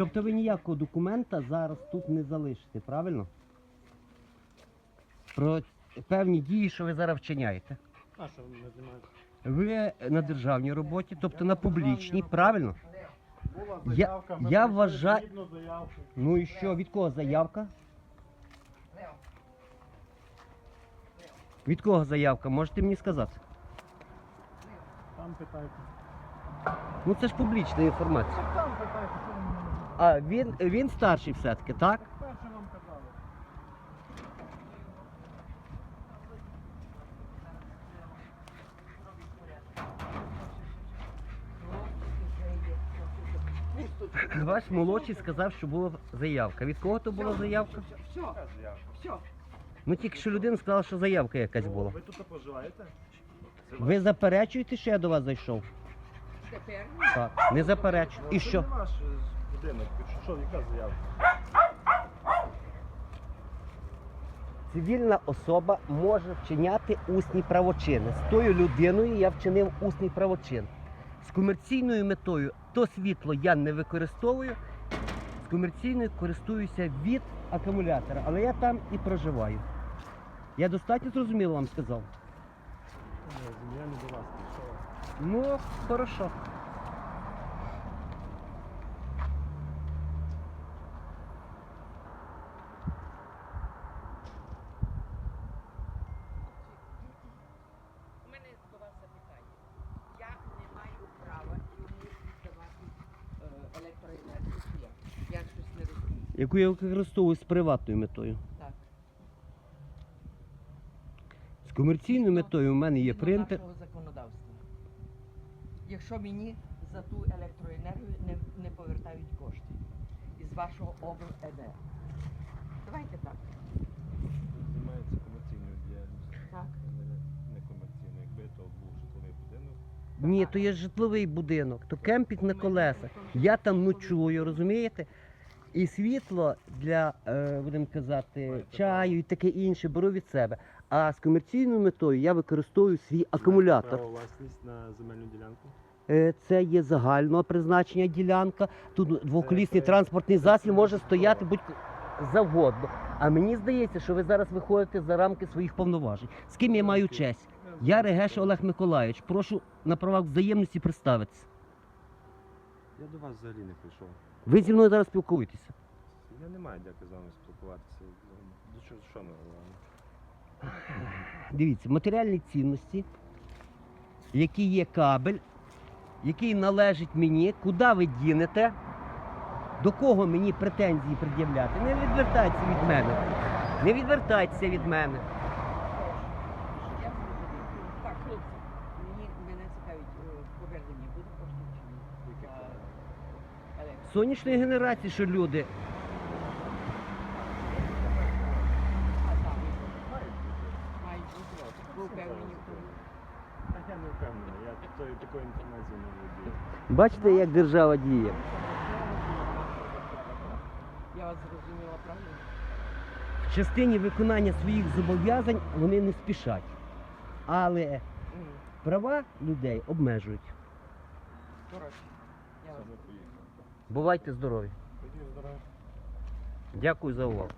Тобто ви ніякого документа зараз тут не залишите, правильно? Про певні дії, що ви зараз вчиняєте. А що ви не знімаєте? Ви на державній роботі, тобто на публічній, правильно? Була Я- заявка, ми я прийшли вважаю- згідно заявки. Ну і що, від кого заявка? Від кого заявка? Можете мені сказати? Там питайте. Ну це ж публічна інформація. Там питайте, що ви мене А він, він старший все-таки, так? Перше вам казали. Ваш молодший сказав, що була заявка. Від кого то була заявка? Все, все. Ну тільки що людина сказала, що заявка якась була. Ви тут проживаєте? Ви заперечуєте, що я до вас зайшов? Тепер Так, не заперечую. І Це що? Будинок. Що, яка заявка? Цивільна особа може вчиняти усні правочини. З тою людиною я вчинив усний правочин. З комерційною метою то світло я не використовую, з комерційною користуюся від акумулятора, але я там і проживаю. Я достатньо зрозуміло вам сказав. Земля не до вас прийшла. Ну, хорошо. у мене до вас запитання. Я не маю права йому давати е, електроенергію. чи як? Я щось не розумію. Яку я використовую з приватною метою. Так. З комерційною метою у мене є принтер. нашого законодавства. Якщо мені за ту електроенергію не, не повертають кошти із вашого обленерго. Давайте так. Займається комерційною діяльністю. Так. Не, не комерційною. Якби то був житловий будинок, Ні, то є житловий будинок, то кемпінг на колесах. Я там ночую, розумієте? І світло для, е, будемо казати, чаю і таке інше беру від себе. А з комерційною метою я використовую свій акумулятор. Право власність на земельну ділянку. Е, Це є загального призначення ділянка. Тут двоколісний транспортний засіб може стояти будь завгодно. А мені здається, що ви зараз виходите за рамки своїх повноважень. З ким я маю честь? Я Регеш Олег Миколаївич. Прошу на правах взаємності представитися. Я до вас взагалі не прийшов. Ви зі мною зараз спілкуєтеся. Я не маю дяки з вами спілкуватися. До чого, що ми говоримо? Дивіться, матеріальні цінності, які є кабель, який належить мені, куди ви дінете, до кого мені претензії пред'являти. Не відвертайтеся від мене. Не відвертайтеся від мене. Я зрозумів. Так, хлопці, мені мене цікавить е, повернення буде коштів чи ні? За електрику. Сонячної генерації, що люди. Я не впевнений, я такої, інформації не володію. Бачите, як держава діє. Я вас зрозуміла правильно? В частині виконання своїх зобов'язань вони не спішать. Але права людей обмежують. Хорошо. Я вас. Бувайте здорові. Дякую за увагу.